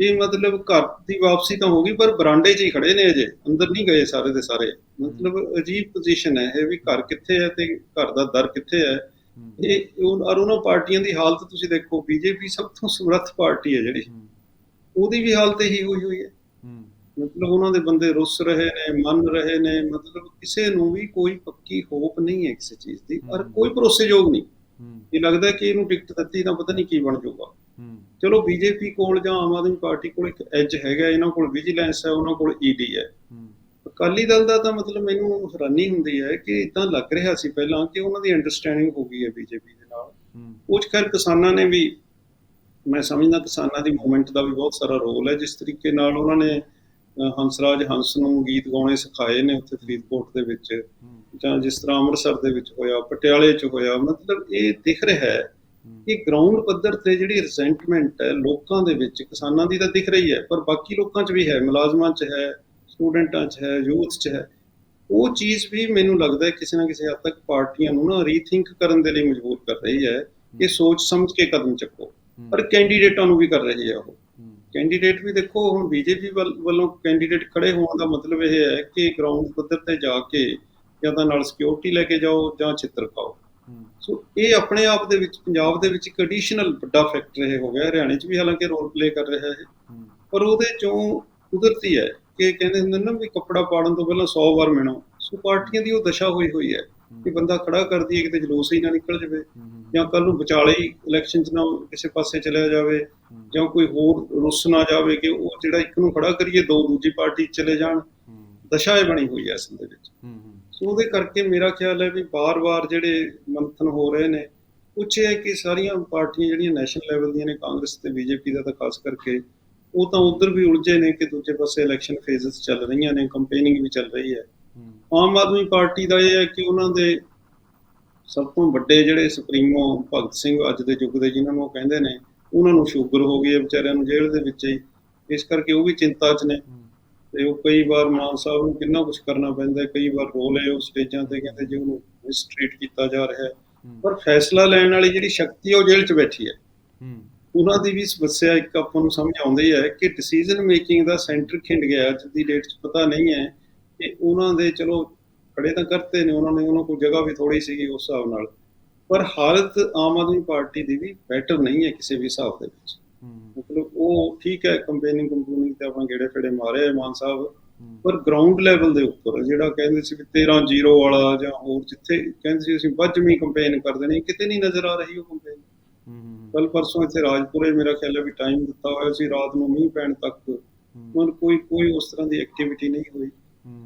Speaker 2: ਇਹ ਮਤਲਬ ਘਰ ਦੀ ਵਾਪਸੀ ਤਾਂ ਹੋ ਗਈ ਪਰ ਬਰਾਂਡੇ 'ਚ ਹੀ ਖੜੇ ਨੇ ਅਜੇ ਅੰਦਰ ਨਹੀਂ ਗਏ ਸਾਰੇ ਦੇ ਸਾਰੇ। ਮਤਲਬ ਅਜੀਬ ਪੋਜੀਸ਼ਨ ਹੈ ਇਹ ਵੀ ਘਰ ਕਿੱਥੇ ਹੈ ਤੇ ਘਰ ਦਾ ਦਰ ਕਿੱਥੇ ਹੈ। ਇਹ ਔਰ ਉਹਨਾਂ ਪਾਰਟੀਆਂ ਦੀ ਹਾਲਤ ਤੁਸੀਂ ਦੇਖੋ ਬੀਜੇਪੀ ਸਭ ਤੋਂ ਸਮਰੱਥ ਪਾਰਟੀ ਹੈ ਜਿਹੜੀ। ਉਹਦੀ ਵੀ ਹਾਲਤ ਇਹੀ ਹੋਈ ਹੋਈ ਹੈ। ਮਤਲਬ ਉਹਨਾਂ ਦੇ ਬੰਦੇ ਰੁੱਸ ਰਹੇ ਨੇ ਮੰਨ ਰਹੇ ਨੇ ਮਤਲਬ ਕਿਸੇ ਨੂੰ ਵੀ ਕੋਈ ਪੱਕੀ ਹੋਪ ਨਹੀਂ ਹੈ ਕਿਸੇ ਚੀਜ਼ ਦੀ ਔਰ
Speaker 1: ਹਮ।
Speaker 2: ਕੋਈ ਭਰੋਸੇਯੋਗ ਨਹੀਂ। ਇਹ ਲੱਗਦਾ ਕਿ ਇਹਨੂੰ ਟਿਕਟ ਦਿੱਤੀ ਤਾਂ ਪਤਾ ਨਹੀਂ ਕੀ ਬਣ ਜਾਊਗਾ। ਚਲੋ ਬੀਜੇਪੀ ਕੋਲ ਜਾਂ ਆਮ ਆਦਮੀ ਪਾਰਟੀ ਕੋਲ ਇੱਕ ਐਜ ਹੈਗਾ ਇਹਨਾਂ ਕੋਲ ਵਿਜੀਲੈਂਸ ਹੈ ਉਹਨਾਂ ਕੋਲ ਈਡੀ ਹੈ। ਅਕਾਲੀ ਦਲ ਦਾ ਤਾਂ ਮਤਲਬ ਮੈਨੂੰ ਹੈਰਾਨੀ ਹੁੰਦੀ ਹੈ ਕਿ ਇਦਾਂ ਲੱਗ ਰਿਹਾ ਸੀ ਪਹਿਲਾਂ ਕਿ ਉਹਨਾਂ ਦੀ ਅੰਡਰਸਟੈਂਡਿੰਗ ਹੋ ਗਈ ਹੈ ਬੀਜੇਪੀ ਦੇ ਨਾਲ। ਉਹ ਖੈਰ ਕਿਸਾਨਾਂ ਨੇ ਵੀ ਮੈਂ ਸਮਝਦਾ ਕਿਸਾਨਾਂ ਦੀ ਮੂਵਮੈਂਟ ਦਾ ਵੀ ਬਹੁਤ ਸਾਰਾ ਰੋਲ ਹੈ ਜਿਸ ਤਰੀਕੇ ਨਾਲ ਉਹਨਾਂ ਨੇ ਅਹ, ਹੰਸਰਾਜ ਹੰਸ ਨੂੰ ਗੀਤ ਗਾਉਣੇ ਸਿਖਾਏ ਨੇ ਉੱਥੇ ਫਰੀਦਕੋਟ ਦੇ ਵਿੱਚ ਜਾਂ ਜਿਸ ਤਰ੍ਹਾਂ ਅੰਮ੍ਰਿਤਸਰ ਦੇ ਵਿੱਚ ਹੋਇਆ ਪਟਿਆਲੇ 'ਚ ਹੋਇਆ ਮਤਲਬ ਇਹ ਦਿਖ ਰਿਹਾ ਹੈ। ਕਿ ਗਰਾਊਂਡ ਪੱਧਰ ਤੇ ਜਿਹੜੀ ਰਿਜ਼ੈਂਟਮੈਂਟ ਹੈ ਲੋਕਾਂ ਦੇ ਵਿੱਚ ਕਿਸਾਨਾਂ ਦੀ ਤਾਂ ਦਿਖ ਰਹੀ ਹੈ ਪਰ ਬਾਕੀ ਲੋਕਾਂ 'ਚ ਵੀ ਹੈ ਮੁਲਾਜ਼ਮਾਂ 'ਚ ਹੈ ਸਟੂਡੈਂਟਾਂ 'ਚ ਹੈ ਯੂਥ 'ਚ ਹੈ। ਉਹ ਚੀਜ਼ ਵੀ ਮੈਨੂੰ ਲੱਗਦਾ ਹੈ ਕਿਸੇ ਨਾ ਕਿਸੇ ਹੱਦ ਤੱਕ ਪਾਰਟੀਆਂ ਨੂੰ ਨਾ ਰੀਥਿੰਕ ਕਰਨ ਦੇ ਲਈ ਮਜਬੂਰ ਕਰ ਰਹੀ ਹੈ ਕਿ ਸੋਚ ਸਮਝ ਕੇ ਕਦਮ ਚੱਕੋ। ਪਰ ਕੈਂਡੀਡੇਟਾਂ ਨੂੰ ਵੀ ਕਰ ਰਹੀ ਹੈ ਉਹ। ਕੈਂਡੀਡੇਟ ਵੀ ਦੇਖੋ ਹੁਣ ਬੀਜੇਪੀ ਵੱਲੋਂ ਕੈਂਡੀਡੇਟ ਖੜੇ ਹੋਣ ਦਾ ਮਤਲਬ ਇਹ ਹੈ ਕਿ ਗਰਾਊਂਡ ਪੱਧਰ ਤੇ ਜਾ ਕੇ ਜਾਂ ਤਾਂ ਨਾਲ ਸਿਕਿਉਰਿਟੀ ਲੈ ਕੇ ਜਾਓ ਜਾਂ ਛਿੱਤਰ ਖਾਓ।
Speaker 1: ਹੂੰ
Speaker 2: ਸੋ ਇਹ ਆਪਣੇ ਆਪ ਦੇ ਵਿੱਚ ਪੰਜਾਬ ਦੇ ਵਿੱਚ ਇੱਕ ਐਡੀਸ਼ਨਲ ਵੱਡਾ ਫੈਕਟਰ ਇਹ ਹੋ ਗਿਆ। ਹਰਿਆਣੇ 'ਚ ਵੀ ਹਾਲਾਂਕਿ ਰੋਲ ਪਲੇ ਕਰ ਰਿਹਾ ਹੈ। ਪਰ ਉਹਦੇ ਚੋਂ ਕੁਦਰਤੀ ਹੈ ਕਿ ਕਹਿੰਦੇ ਹੁੰਦੇ ਨੇ ਨਾ ਵੀ ਕੱਪੜਾ ਪਾੜਨ ਤੋਂ ਪਹਿਲਾਂ 100 ਵਾਰ ਮਿਣੋ। ਸੋ ਪਾਰਟੀਆਂ ਦੀ ਉਹ ਦਸ਼ਾ ਹੋਈ ਹੋਈ ਹੈ ਕਿ ਬੰਦਾ ਖੜਾ ਕਰਦੀ ਹੈ ਕਿਤੇ ਜਲੂਸ ਹੀ ਨਾ ਨਿਕਲ ਜਾਵੇ। ਜਾਂ ਕੱਲ ਨੂੰ ਵਿਚਾਲੇ ਹੀ ਇਲੈਕਸ਼ਨ 'ਚ ਨਾ ਕਿਸੇ ਪਾਸੇ ਚਲਿਆ ਜਾਵੇ। ਜਾਂ ਕੋਈ ਹੋਰ ਰੁੱਸ ਨਾ ਜਾਵੇ ਕਿ ਉਹ ਜਿਹੜਾ ਇੱਕ ਨੂੰ ਖੜਾ ਕਰੀਏ ਦੋ ਦੂਜੀ ਪਾਰਟੀ ਚਲੇ ਜਾਣ। ਦਸ਼ਾ ਇਹ ਬਣੀ ਹੋਈ ਹੈ ਅਸਲ ਦੇ ਵਿੱਚ।
Speaker 1: ਹੂੰ।
Speaker 2: ਸੋ ਉਹਦੇ ਕਰਕੇ ਮੇਰਾ ਖਿਆਲ ਹੈ ਵੀ ਬਾਰ-ਬਾਰ ਜਿਹੜੇ ਮੰਥਨ ਹੋ ਰਹੇ ਨੇ ਇਹ ਹੈ ਕਿ ਸਾਰੀਆਂ ਪਾਰਟੀਆਂ ਜਿਹੜੀਆਂ ਨੈਸ਼ਨਲ ਲੈਵਲ ਦੀਆਂ ਨੇ ਕਾਂਗਰਸ ਤੇ ਬੀਜੇਪੀ ਦਾ ਤਾਂ ਖਾਸ ਕਰਕੇ ਉਹ ਤਾਂ ਉਧਰ ਵੀ ਉਲਝੇ ਨੇ ਕਿ ਦੂਜੇ ਪਾਸੇ ਇਲੈਕਸ਼ਨ ਫੇਜ਼ਸ ਚੱਲ ਰਹੀਆਂ ਨੇ ਕੰਪੇਨਿੰਗ ਵੀ ਚੱਲ ਰਹੀ ਹੈ। ਆਮ ਆਦਮੀ ਪਾਰਟੀ ਦਾ ਇਹ ਹੈ ਕਿ ਉਹਨਾਂ ਦੇ ਸਭ ਤੋਂ ਵੱਡੇ ਜਿਹੜੇ ਸੁਪਰੀਮੋ ਭਗਤ ਸਿੰਘ ਅੱਜ ਦੇ ਯੁੱਗ ਦੇ ਜਿਨ੍ਹਾਂ ਨੂੰ ਉਹ ਕਹਿੰਦੇ ਨੇ ਉਹਨਾਂ ਨੂੰ ਸ਼ੂਗਰ ਹੋ ਗਈ ਹੈ ਵਿਚਾਰਿਆਂ ਨੂੰ ਜੇਲ੍ਹ ਦੇ ਵਿੱਚ ਹੀ ਇਸ ਕਰਕੇ ਉਹ ਵੀ ਚਿੰਤਾ 'ਚ ਨੇ। ਤੇ ਉਹ ਕਈ ਵਾਰ ਮਾਨ ਸਾਹਿਬ ਨੂੰ ਕਿੰਨਾ ਕੁਝ ਕਰਨਾ ਪੈਂਦਾ ਹੈ, ਕਈ ਵਾਰ ਰੋ ਲਏ ਉਹ ਸਟੇਜਾਂ ਤੇ ਕਹਿੰਦੇ ਜੀ ਉਹਨੂੰ ਮਿਸਟ੍ਰੀਟ ਕੀਤਾ ਜਾ ਰਿਹਾ ਪਰ ਫੈਸਲਾ ਲੈਣ ਵਾਲੀ ਜਿਹੜੀ ਸ਼ਕਤੀ ਹੈ ਉਹ ਜੇਲ੍ਹ 'ਚ ਬੈਠੀ ਹੈ। ਉਹਨਾਂ ਦੀ ਵੀ ਸਮੱਸਿਆ ਇੱਕ ਆਪਾਂ ਨੂੰ ਸਮਝ ਆਉਂਦੀ ਹੈ ਕਿ ਡਿਸੀਜਨ ਮੇਕਿੰਗ ਦਾ ਸੈਂਟਰ ਖਿੰਡ ਗਿਆ ਅੱਜ ਦੀ ਡੇਟ 'ਚ ਪਤਾ ਨਹੀਂ ਹੈ ਕਿ ਉਹਨਾਂ ਦੇ ਚਲੋ ਖੜੇ ਤਾਂ ਕਰਤੇ ਨੇ ਉਹਨਾਂ ਨੇ ਉਹਨਾਂ ਕੋਲ ਜਗ੍ਹਾ ਵੀ ਥੋੜੀ ਸੀਗੀ ਉਸ ਹਿਸਾਬ ਨਾਲ। ਪਰ ਹਾਲਤ ਆਮ ਆਦਮੀ ਪਾਰਟੀ ਦੀ ਵੀ ਬੈਟਰ ਨਹੀਂ ਹੈ ਕਿਸੇ ਵੀ ਹਿਸਾਬ ਦੇ ਵਿੱਚ। ਮਤਲਬ ਉਹ ਠੀਕ ਹੈ ਕੰਪੇਨਿੰਗ ਕੰਪੂਨਿੰਗ ਤੇ ਆਪਾਂ ਗੇੜੇ ਫੇੜੇ ਮਾਰੇ ਮਾਨ ਸਾਹਿਬ। ਪਰ ਗਰਾਊਂਡ ਲੈਵਲ ਦੇ ਉੱਪਰ ਜਿਹੜਾ ਕਹਿੰਦੇ ਸੀ ਵੀ 13-0 ਵਾਲਾ ਜਾਂ ਹੋਰ ਜਿੱਥੇ ਕਹਿੰਦੇ ਸੀ ਅਸੀਂ ਵੱਜਵੀਂ ਕੰਪੇਨ ਕਰ ਦੇਣੀ ਕਿਤੇ ਨਹੀਂ ਨਜ਼ਰ ਆ ਰਹੀ ਉਹ ਕੰਪੇਨ ਕੱਲ ਪਰਸੋਂ ਇੱਥੇ ਰਾਜਪੁਰੇ ਮੇਰਾ ਖਿਆਲ ਹੈ ਵੀ ਟਾਈਮ ਦਿੱਤਾ ਹੋਇਆ ਸੀ ਰਾਤ ਨੂੰ ਮੀਂਹ ਪੈਣ ਤੱਕ। ਮਨ ਕੋਈ ਕੋਈ ਉਸ ਤਰ੍ਹਾਂ ਦੀ ਐਕਟੀਵਿਟੀ ਨਹੀਂ ਹੋਈ।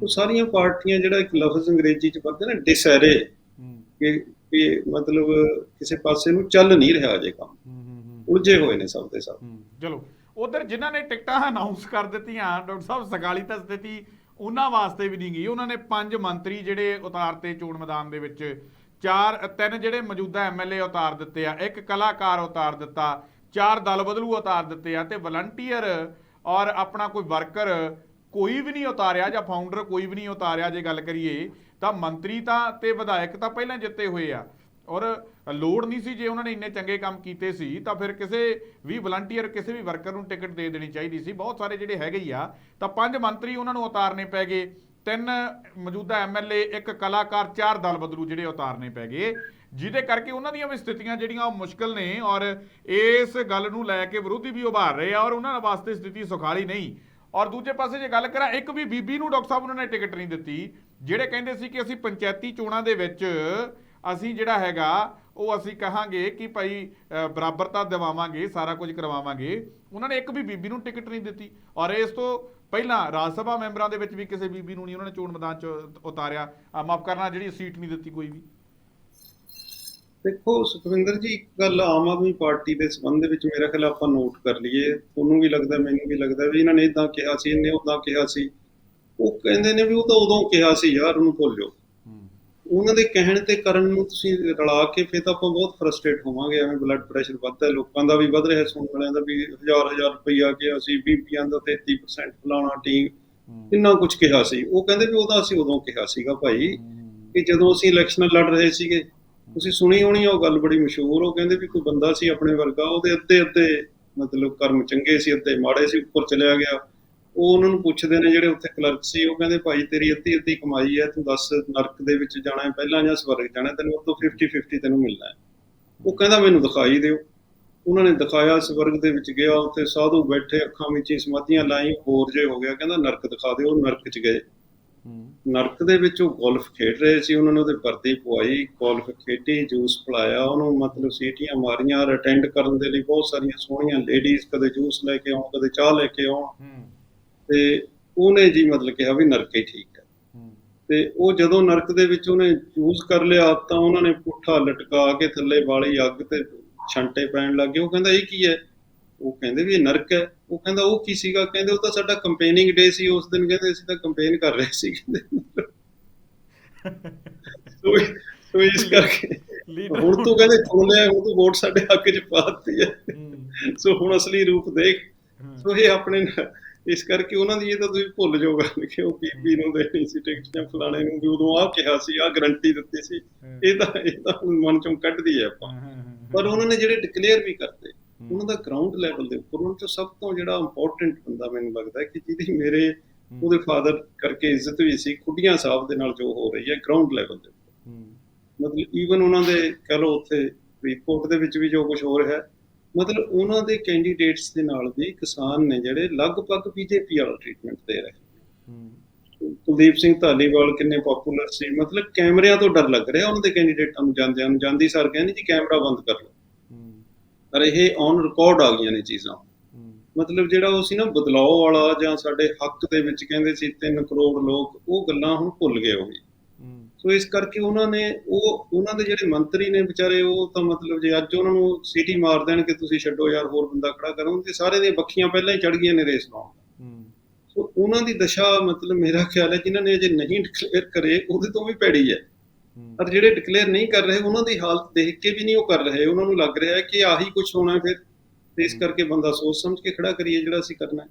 Speaker 2: ਉਹ ਸਾਰੀਆਂ ਪਾਰਟੀਆਂ ਜਿਹੜਾ ਇੱਕ ਲਫ਼ਜ਼ ਅੰਗਰੇਜ਼ੀ ਚ ਪੜਦੇ ਨਾ ਡਿਸੈਰੇ
Speaker 1: ਹੂੰ।
Speaker 2: ਕਿ ਕਿ ਮਤਲਬ ਕਿਸੇ ਪਾਸੇ ਨੂੰ ਚੱਲ ਨਹੀਂ ਰਿਹਾ ਅਜੇ ਕੰਮ। ਉਲਝੇ ਹੋਏ ਨੇ ਸਭ ਦੇ ਸਭ।
Speaker 1: ਚਲੋ। ਉਧਰ ਜਿਨ੍ਹਾਂ ਨੇ ਟਿਕਟਾਂ ਅਨਾਉਂਸ ਕਰ ਦਿੱਤੀਆਂ, ਡਾਕਟਰ ਸਾਹਿਬ, ਸਗਾਲੀ ਤਾਂ ਸਥਿਤੀ ਉਹਨਾਂ ਵਾਸਤੇ ਵੀ ਨਹੀਂ ਗਈ। ਉਹਨਾਂ ਨੇ ਪੰਜ ਮੰਤਰੀ ਜਿਹੜੇ ਉਤਾਰਤੇ ਚੋਣ ਮੈਦਾਨ ਦੇ ਵਿੱਚ, ਚਾਰ, ਤਿੰਨ ਜਿਹੜੇ ਮੌਜੂਦਾ ਐਮਐਲਏ ਉਤਾਰ ਦਿੱਤੇ ਆ। ਇੱਕ ਕਲਾਕਾਰ ਉਤਾਰ ਦਿੱਤਾ, ਚਾਰ ਦਲ ਬਦਲੂ ਉਤਾਰ ਦਿੱਤੇ ਆ ਤੇ ਵਲੰਟੀਅਰ ਔਰ ਆਪਣਾ ਕੋਈ ਵਰਕਰ ਕੋਈ ਵੀ ਨਹੀਂ ਉਤਾਰਿਆ ਜਾਂ ਫਾਊਂਡਰ ਕੋਈ ਵੀ ਨਹੀਂ ਉਤਾਰਿਆ ਜੇ ਗੱਲ ਕਰੀਏ, ਤਾਂ ਮੰਤਰੀ ਤਾਂ ਤੇ ਵਿਧਾਇਕ ਤਾਂ ਪਹਿਲਾਂ ਜਿੱਤੇ ਹੋਏ ਆ। ਔਰ ਲੋੜ ਨਹੀਂ ਸੀ ਜੇ ਉਹਨਾਂ ਨੇ ਇੰਨੇ ਚੰਗੇ ਕੰਮ ਕੀਤੇ ਸੀ, ਤਾਂ ਫਿਰ ਕਿਸੇ ਵੀ ਵਲੰਟੀਅਰ ਕਿਸੇ ਵੀ ਵਰਕਰ ਨੂੰ ਟਿਕਟ ਦੇ ਦੇਣੀ ਚਾਹੀਦੀ ਸੀ। ਬਹੁਤ ਸਾਰੇ ਜਿਹੜੇ ਹੈਗੇ ਹੀ ਆ, ਤਾਂ ਪੰਜ ਮੰਤਰੀ ਉਹਨਾਂ ਨੂੰ ਉਤਾਰਨੇ ਪੈ ਗਏ। ਤਿੰਨ ਮੌਜੂਦਾ ਐਮਐਲਏ ਇੱਕ ਕਲਾਕਾਰ, ਚਾਰ ਦਲ ਬਦਲੂ ਜਿਹੜੇ ਉਤਾਰਨੇ ਪੈ ਗਏ। ਜਿਹਦੇ ਕਰਕੇ ਉਹਨਾਂ ਦੀਆਂ ਵੀ ਸਥਿਤੀਆਂ ਜਿਹੜੀਆਂ ਉਹ ਮੁਸ਼ਕਲ ਨੇ ਔਰ ਇਸ ਗੱਲ ਨੂੰ ਲੈ ਕੇ ਵਿਰੋਧੀ ਵੀ ਉਭਾਰ ਰਹੇ ਆ ਔਰ ਉਹਨਾਂ ਵਾਸਤੇ ਸਥਿਤੀ ਸੁਖਾਲੀ ਨਹੀਂ। ਔਰ ਦੂਜੇ ਪਾਸੇ ਜੇ ਗੱਲ ਕਰਾਂ, ਇੱਕ ਵੀ ਬੀਬੀ ਨੂੰ ਡਾਕਟਰ ਸਾਹਿਬ ਉਹਨਾਂ ਨੇ ਟਿਕਟ ਨਹੀਂ ਦਿੱਤੀ, ਜਿਹੜੇ ਕਹਿੰਦੇ ਸੀ ਕਿ ਅਸੀਂ ਪੰਚਾਇਤੀ ਚੋਣਾਂ ਦੇ ਵਿੱਚ ਅਸੀਂ ਜਿਹੜਾ ਹੈਗਾ, ਉਹ ਅਸੀਂ ਕਹਾਂਗੇ ਕਿ ਭਾਈ ਬਰਾਬਰਤਾ ਦਿਵਾਵਾਂਗੇ, ਸਾਰਾ ਕੁਝ ਕਰਵਾਵਾਂਗੇ। ਉਹਨਾਂ ਨੇ ਇੱਕ ਵੀ ਬੀਬੀ ਨੂੰ ਟਿਕਟ ਨਹੀਂ ਦਿੱਤੀ। ਔਰ ਇਸ ਤੋਂ ਪਹਿਲਾਂ ਰਾਜ ਸਭਾ ਮੈਂਬਰਾਂ ਦੇ ਵਿੱਚ ਵੀ ਕਿਸੇ ਬੀਬੀ ਨੂੰ ਨਹੀਂ ਉਹਨਾਂ ਨੇ ਚੋਣ ਮੈਦਾਨ 'ਚ ਉਤਾਰਿਆ। ਮਾਫ ਕਰਨਾ, ਜਿਹੜੀ ਸੀਟ ਨਹੀਂ ਦਿੱਤੀ ਕੋਈ ਵੀ।
Speaker 2: ਦੇਖੋ, ਸੁਖਵਿੰਦਰ ਜੀ, ਇੱਕ ਗੱਲ ਆਮ ਆਦਮੀ ਪਾਰਟੀ ਦੇ ਸੰਬੰਧ ਦੇ ਵਿੱਚ ਮੇਰਾ ਖਿਆਲ ਆਪਾਂ ਨੋਟ ਕਰ ਲਈਏ। ਤੁਹਾਨੂੰ ਵੀ ਲੱਗਦਾ, ਮੈਨੂੰ ਵੀ ਲੱਗਦਾ ਵੀ ਇਹਨਾਂ ਨੇ ਇਦਾਂ ਕਿਹਾ ਸੀ, ਇਹਨੇ ਉਦਾਂ ਕਿਹਾ ਸੀ। ਉਹ ਕਹਿੰਦੇ ਨੇ ਵੀ ਉਹ ਤਾਂ ਉਦੋਂ ਕਿਹਾ ਸੀ, ਯਾਰ, ਉਹਨੂੰ ਭੁੱਲਿਓ ਉਹਨਾਂ ਦੇ ਕਹਿਣ ਤੇ ਕਰਨ ਨੂੰ ਤੁਸੀਂ ਰਲਾ ਕੇ ਫਿਰ ਤਾਂ ਆਪਾਂ ਬਹੁਤ ਫਰਸਟ੍ਰੇਟ ਹੋਵਾਂਗੇ ਐਵੇਂ ਬਲੱਡ ਪ੍ਰੈਸ਼ਰ ਵੱਧਦਾ ਹੈ, ਲੋਕਾਂ ਦਾ ਵੀ ਵੱਧ ਰਿਹਾ ਸੁਣਨ ਵਾਲਿਆਂ ਦਾ ਵੀ ਹਜ਼ਾਰ ਹਜ਼ਾਰ ਰੁਪਈਆ ਕਿ ਅਸੀਂ ਬੀਪੀਆਂ ਦਾ 33% ਫਲਾਣਾ ਟੀਮ ਇੰਨਾ ਕੁਝ ਕਿਹਾ ਸੀ। ਉਹ ਕਹਿੰਦੇ ਵੀ ਉਹਦਾ ਅਸੀਂ ਉਦੋਂ ਕਿਹਾ ਸੀਗਾ ਭਾਈ ਕਿ ਜਦੋਂ ਅਸੀਂ ਇਲੈਕਸ਼ਨ ਲੜ ਰਹੇ ਸੀਗੇ ਤੁਸੀਂ ਸੁਣੀ ਹੋਣੀ ਉਹ ਗੱਲ ਬੜੀ ਮਸ਼ਹੂਰ ਉਹ ਕਹਿੰਦੇ ਵੀ ਕੋਈ ਬੰਦਾ ਸੀ ਆਪਣੇ ਵਰਗਾ ਉਹਦੇ ਅੱਧੇ ਅੱਧੇ ਮਤਲਬ ਕਰਮ ਚੰਗੇ ਸੀ ਅੱਧੇ ਮਾੜੇ ਸੀ ਉੱਪਰ ਚਲਿਆ ਗਿਆ। ਉਹ ਉਹਨਾਂ ਨੂੰ ਪੁੱਛਦੇ ਨੇ ਜਿਹੜੇ ਉੱਥੇ ਕਲਰਕ ਸੀ ਉਹ ਕਹਿੰਦੇ ਭਾਈ ਤੇਰੀ ਅੱਧੀ ਅੱਧੀ ਕਮਾਈ ਹੈ ਤੂੰ ਦੱਸ ਨਰਕ ਦੇ ਵਿੱਚ ਜਾਣਾ ਹੈ ਪਹਿਲਾਂ ਜਾਂ ਸਵਰਗ ਜਾਣਾ ਹੈ, ਤੈਨੂੰ ਉਹ ਤੋਂ 50 50 ਤੈਨੂੰ ਮਿਲਣਾ ਹੈ। ਉਹ ਕਹਿੰਦਾ ਮੈਨੂੰ ਦਿਖਾਈ ਦਿਓ। ਉਹਨਾਂ ਨੇ ਦਿਖਾਇਆ ਸਵਰਗ ਦੇ ਵਿੱਚ ਗਿਆ ਉੱਥੇ ਸਾਧੂ ਬੈਠੇ ਅੱਖਾਂ ਵਿੱਚ ਹੀ ਸਮਾਧੀਆਂ ਲਾਈ ਹੋਰ ਜੇ ਹੋ ਗਿਆ ਕਹਿੰਦਾ ਨਰਕ ਦਿਖਾ ਦਿਓ ਉਹ ਨਰਕ 'ਚ ਗਏ। ਨਰਕ ਦੇ ਵਿੱਚ ਉਹ ਗੋਲਫ ਖੇਡ ਰਹੇ ਸੀ ਉਹਨਾਂ ਨੇ ਉਹਦੇ ਵਰਦੀ ਪਵਾਈ ਗੋਲਫ ਖੇਡੀ ਜੂਸ ਪਿਲਾਇਆ ਉਹਨੂੰ ਮਤਲਬ ਸੀਟੀਆਂ ਮਾਰੀਆਂ ਅਟੈਂਡ ਕਰਨ ਦੇ ਲਈ ਬਹੁਤ ਸਾਰੀਆਂ ਸੋਹਣੀਆਂ ਲੇਡੀਜ਼ ਕਦੇ ਜੂਸ ਲੈ ਕੇ ਆਉਣ ਕਦੇ ਚਾਹ ਲੈ ਕੇ ਆਉਣ। ਤੇ ਉਹਨੇ ਜੀ ਮਤਲਬ ਕਿਹਾ ਵੀ ਨਰਕ ਹੀ ਠੀਕ ਹੈ। ਤੇ ਉਹ ਜਦੋਂ ਨਰਕ ਦੇ ਵਿੱਚ ਉਹਨੇ ਚੂਜ਼ ਕਰ ਲਿਆ ਤਾਂ ਉਹਨਾਂ ਨੇ ਪੁੱਠਾ ਲਟਕਾ ਕੇ ਥੱਲੇ ਵਾਲੀ ਅੱਗ ਤੇ ਛੰਟੇ ਪੈਣ ਲੱਗੇ ਉਹ ਕਹਿੰਦਾ ਇਹ ਕੀ ਹੈ? ਉਹ ਕਹਿੰਦੇ ਵੀ ਇਹ ਨਰਕ ਹੈ। ਉਹ ਕਹਿੰਦਾ ਉਹ ਕੀ ਸੀਗਾ? ਕਹਿੰਦੇ ਉਹ ਤਾਂ ਸਾਡਾ ਕੰਪੇਨਿੰਗ ਡੇ ਸੀ ਉਸ ਦਿਨ ਕਹਿੰਦੇ ਅਸੀਂ ਤਾਂ ਕੰਪੇਨ ਕਰ ਰਹੇ ਸੀ। ਕਹਿੰਦੇ। [LAUGHS] ਸੋ ਇਸ ਕਰਕੇ ਹੁਣ ਤੂੰ ਕਹਿੰਦੇ ਚੁਣ ਲਿਆ ਹੁਣ ਤੂੰ ਵੋਟ ਸਾਡੇ ਹੱਕ 'ਚ ਪਾਤੀ ਹੈ। ਸੋ ਹੁਣ ਅਸਲੀ ਰੂਪ ਦੇਖ। ਸੋ ਇਹ ਆਪਣੇ ਇਸ ਕਰਕੇ ਉਹਨਾਂ ਦੀ ਇਹ ਤਾਂ ਤੁਸੀਂ ਭੁੱਲ ਜਾਓ ਗੱਲ ਕਿ ਉਹ ਬੀਬੀ ਨੂੰ ਦੇਣੀ ਸੀ ਟਿਕਟ ਜਾਂ ਫਲਾਣੇ ਨੂੰ ਵੀ ਉਦੋਂ ਆਹ ਕਿਹਾ ਸੀ ਆਹ ਗਰੰਟੀ ਦਿੱਤੀ ਸੀ। ਇਹ ਤਾਂ ਇਹ ਤਾਂ ਮਨ ਚੋਂ ਕੱਢਦੀ ਹੈ ਆਪਾਂ ਪਰ ਉਹਨਾਂ ਨੇ ਜਿਹੜੇ ਡਿਕਲੇਅਰ ਵੀ ਕਰਤੇ ਉਹਨਾਂ ਦਾ ਗਰਾਊਂਡ ਲੈਵਲ ਦੇ ਉੱਪਰ ਉਹਨਾਂ ਚੋਂ ਸਭ ਤੋਂ ਜਿਹੜਾ ਇੰਪੋਰਟੈਂਟ ਬੰਦਾ ਮੈਨੂੰ ਲੱਗਦਾ ਕਿ ਜਿਹਦੀ ਮੇਰੇ ਉਹਦੇ ਫਾਦਰ ਕਰਕੇ ਇੱਜ਼ਤ ਵੀ ਸੀ ਖੁੱਡੀਆਂ ਸਾਹਿਬ ਦੇ ਨਾਲ ਜੋ ਹੋ ਰਹੀ ਹੈ ਗਰਾਊਂਡ ਲੈਵਲ ਦੇ ਉੱਪਰ। ਮਤਲਬ ਈਵਨ ਉਹਨਾਂ ਦੇ ਕਹ ਲਓ ਉੱਥੇ ਰਿਪੋਰਟ ਦੇ ਵਿੱਚ ਵੀ ਜੋ ਕੁਝ ਹੋ ਰਿਹਾ ਹੈ ਮਤਲਬ ਉਹਨਾਂ ਦੇ ਕੈਂਡੀਡੇਟਸ ਦੇ ਨਾਲ ਵੀ ਕਿਸਾਨ ਨੇ ਜਿਹੜੇ ਲਗਭਗ ਬੀਜੇਪੀ ਵਾਲਾ ਟ੍ਰੀਟਮੈਂਟ ਦੇ ਰਹੇ
Speaker 1: ਹੂੰ।
Speaker 2: ਕੁਲਦੀਪ ਸਿੰਘ ਧਾਲੀਵਾਲ ਕਿੰਨੇ ਪਪੂਲਰ ਸੀ? ਮਤਲਬ ਕੈਮਰਿਆਂ ਤੋਂ ਡਰ ਲੱਗ ਰਿਹਾ ਉਹਨਾਂ ਦੇ ਕੈਂਡੀਡੇਟਾਂ ਨੂੰ ਜਾਂਦਿਆਂ ਨੂੰ। ਜਾਂਦੀ ਸਰ ਕਹਿੰਦੀ ਜੀ ਕੈਮਰਾ ਬੰਦ ਕਰ ਲਓ।
Speaker 1: ਹੂੰ।
Speaker 2: ਪਰ ਇਹ ਔਨ ਰਿਕਾਰਡ ਆ ਗਈਆਂ ਨੇ ਚੀਜ਼ਾਂ। ਮਤਲਬ ਜਿਹੜਾ ਉਹ ਸੀ ਨਾ ਬਦਲਾਅ ਵਾਲਾ ਜਾਂ ਸਾਡੇ ਹੱਕ ਦੇ ਵਿੱਚ ਕਹਿੰਦੇ ਸੀ 3 ਕਰੋੜ ਲੋਕ ਉਹ ਗੱਲਾਂ ਹੁਣ ਭੁੱਲ ਗਏ ਉਹ ਵੀ।
Speaker 1: ਹੂੰ
Speaker 2: ਸੋ ਇਸ ਕਰਕੇ ਉਹਨਾਂ ਨੇ ਉਹ ਉਹਨਾਂ ਦੇ ਜਿਹੜੇ ਮੰਤਰੀ ਨੇ ਵਿਚਾਰੇ ਉਹ ਤਾਂ ਮਤਲਬ ਜੇ ਅੱਜ ਉਹਨਾਂ ਨੂੰ ਸੀਟੀ ਮਾਰ ਦੇਣ ਕਿ ਤੁਸੀਂ ਛੱਡੋ ਯਾਰ ਹੋਰ ਬੰਦਾ ਖੜਾ ਕਰੋ ਤੇ ਸਾਰੇ ਦੀਆਂ ਬੱਖੀਆਂ ਪਹਿਲਾਂ ਹੀ ਚੜ ਗਈਆਂ ਨੇ ਰੇਸ
Speaker 1: ਹੂੰ।
Speaker 2: ਸੋ ਉਹਨਾਂ ਦੀ ਦਸ਼ਾ ਮਤਲਬ ਮੇਰਾ ਖਿਆਲ ਹੈ ਜਿਨ੍ਹਾਂ ਨੇ ਅਜੇ ਨਹੀਂ ਡਿਕਲੇਅਰ ਕਰੇ ਉਹਦੇ ਤੋਂ ਵੀ ਪੈੜੀ ਹੈ। ਪਰ ਜਿਹੜੇ ਡਿਕਲੇਅਰ ਨਹੀਂ ਕਰ ਰਹੇ ਉਹਨਾਂ ਦੀ ਹਾਲਤ ਦੇਖ ਕੇ ਵੀ ਨਹੀਂ ਉਹ ਕਰ ਰਹੇ। ਉਹਨਾਂ ਨੂੰ ਲੱਗ ਰਿਹਾ ਹੈ ਕਿ ਆਹੀ ਕੁਝ ਹੋਣਾ ਹੈ ਫਿਰ ਤੇ ਇਸ ਕਰਕੇ ਬੰਦਾ ਸੋਚ ਸਮਝ ਕੇ ਖੜਾ ਕਰੀਏ ਜਿਹੜਾ ਅਸੀਂ ਕਰਨਾ ਹੈ।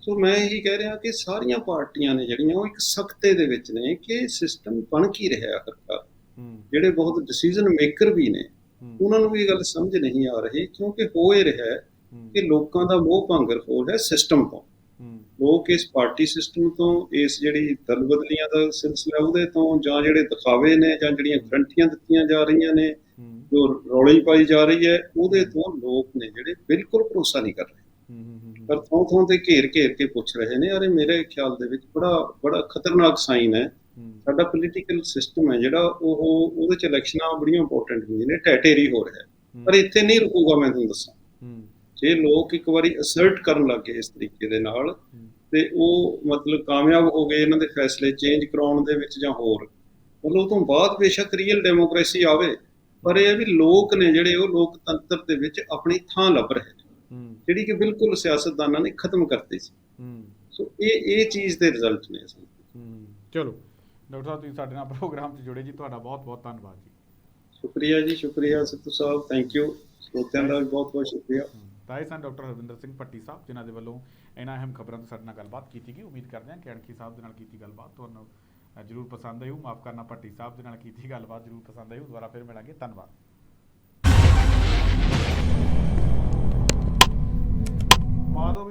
Speaker 2: ਸੋ ਮੈਂ ਇਹੀ ਕਹਿ ਰਿਹਾ ਕਿ ਸਾਰੀਆਂ ਪਾਰਟੀਆਂ ਨੇ ਜਿਹੜੀਆਂ ਉਹ ਇੱਕ ਸਖਤੇ ਦੇ ਵਿੱਚ ਨੇ ਕਿ ਸਿਸਟਮ ਬਣ ਕੀ ਰਿਹਾ ਆਖਰਕਾਰ
Speaker 1: ਹੂੰ।
Speaker 2: ਜਿਹੜੇ ਬਹੁਤ ਡਿਸੀਜਨ ਮੇਕਰ ਵੀ ਨੇ ਉਹਨਾਂ ਨੂੰ ਵੀ ਇਹ ਗੱਲ ਸਮਝ ਨਹੀਂ ਆ ਰਹੀ ਕਿਉਂਕਿ ਹੋ ਇਹ ਰਿਹਾ ਕਿ ਲੋਕਾਂ ਦਾ ਮੋਹ ਭੰਗਰ ਹੋ ਰਿਹਾ ਸਿਸਟਮ ਤੋਂ। ਲੋਕ ਇਸ ਪਾਰਟੀ ਸਿਸਟਮ ਤੋਂ ਇਸ ਜਿਹੜੀ ਦਲ ਬਦਲੀਆਂ ਦਾ ਸਿਲਸਿਲਾ ਉਹਦੇ ਤੋਂ ਜਾਂ ਜਿਹੜੇ ਦਿਖਾਵੇ ਨੇ ਜਾਂ ਜਿਹੜੀਆਂ ਗਰੰਟੀਆਂ ਦਿੱਤੀਆਂ ਜਾ ਰਹੀਆਂ ਨੇ ਜੋ ਰੌਲੀ ਪਾਈ ਜਾ ਰਹੀ ਹੈ ਉਹਦੇ ਤੋਂ ਲੋਕ ਨੇ ਜਿਹੜੇ ਬਿਲਕੁਲ ਭਰੋਸਾ ਨਹੀਂ ਕਰ ਰਹੇ। ਪਰ ਥੋਂ ਥੋਂ ਤੇ ਘੇਰ ਘੇਰ ਕੇ ਪੁੱਛ ਰਹੇ ਨੇ ਅਰੇ ਮੇਰੇ ਖਿਆਲ ਦੇ ਵਿੱਚ ਬੜਾ ਬੜਾ ਖਤਰਨਾਕ ਸਾਈਨ ਹੈ। ਸਾਡਾ ਪੋਲੀਟੀਕਲ ਸਿਸਟਮ ਹੈ ਜਿਹੜਾ ਉਹ ਉਹਦੇ ਚ ਇਲੈਕਸ਼ਨਾਂ ਬੜੀਆਂ ਇੰਪੋਰਟੈਂਟ ਹੁੰਦੀਆਂ ਨੇ ਟੈਟੇਰੀ ਹੋ ਰਿਹਾ ਪਰ ਇੱਥੇ ਨਹੀਂ ਰੁਕੂਗਾ ਮੈਂ ਤੁਹਾਨੂੰ ਦੱਸਾਂ। ਜੇ ਲੋਕ ਇੱਕ ਵਾਰੀ ਅਸਰਟ ਕਰਨ ਲੱਗੇ ਇਸ ਤਰੀਕੇ ਦੇ ਨਾਲ ਤੇ ਉਹ ਮਤਲਬ ਕਾਮਯਾਬ ਹੋ ਗਏ ਇਹਨਾਂ ਦੇ ਫੈਸਲੇ ਚੇਂਜ ਕਰਾਉਣ ਦੇ ਵਿੱਚ ਜਾਂ ਹੋਰ ਮਤਲਬ ਤੋਂ ਬਾਅਦ ਬੇਸ਼ੱਕ ਰੀਅਲ ਡੈਮੋਕ੍ਰੇਸੀ ਆਵੇ। ਪਰ ਇਹ ਵੀ ਲੋਕ ਨੇ ਜਿਹੜੇ ਉਹ ਲੋਕਤੰਤਰ ਦੇ ਵਿੱਚ ਆਪਣੀ ਥਾਂ ਲੱਭ ਰਹੇ ਨੇ। ਜਿਹੜੀ ਕਿ ਬਿਲਕੁਲ ਸਿਆਸਤਦਾਨਾਂ ਨੇ ਖਤਮ ਕਰਤੀ ਸੀ। ਸੋ ਇਹ ਇਹ ਚੀਜ਼ ਦੇ ਰਿਜ਼ਲਟ ਨੇ ਅਸਲ
Speaker 1: ਚਲੋ ਡਾਕਟਰ ਸਾਹਿਬ ਤੁਸੀਂ ਸਾਡੇ ਨਾਲ ਪ੍ਰੋਗਰਾਮ 'ਚ ਜੁੜੇ ਜੀ। ਤੁਹਾਡਾ ਬਹੁਤ ਬਹੁਤ ਧੰਨਵਾਦ ਜੀ।
Speaker 2: ਸ਼ੁਕਰੀਆ ਜੀ ਸ਼ੁਕਰੀਆ ਸਿੱਧੂ ਸਾਹਿਬ। ਥੈਂਕ ਯੂ ਸਰੋਤਿਆਂ ਦਾ ਵੀ ਬਹੁਤ ਬਹੁਤ ਸ਼ੁਕਰੀਆ।
Speaker 1: ਤਾਂ ਇਹ ਸਨ ਡਾਕਟਰ ਹਰਵਿੰਦਰ ਸਿੰਘ ਭੱਟੀ ਸਾਹਿਬ ਜਿਨ੍ਹਾਂ ਦੇ ਵੱਲੋਂ ਇਹਨਾਂ ਅਹਿਮ ਖਬਰਾਂ ਤੇ ਸਾਡੇ ਨਾਲ ਗੱਲਬਾਤ ਕੀਤੀ ਗਈ। ਉਮੀਦ ਕਰਦੇ ਹਾਂ ਕਿ ਅਣਖੀ ਸਾਹਿਬ ਦੇ ਨਾਲ ਕੀਤੀ ਗੱਲਬਾਤ। ਤੁਹਾਨੂੰ ਜਰੂਰ ਪਸੰਦ ਆਇਓ। ਮਾਫ ਕਰਨਾ ਭੱਟੀ ਸਾਹਿਬ ਦੇ ਨਾਲ ਕੀਤੀ ਗੱਲਬਾਤ, ਜਰੂਰ ਪਸੰਦ ਆਇਓ। ਦੁਬਾਰਾ ਫਿਰ ਮਿਲਾਂਗੇ। ਧੰਨਵਾਦ। ਮਾਧੋ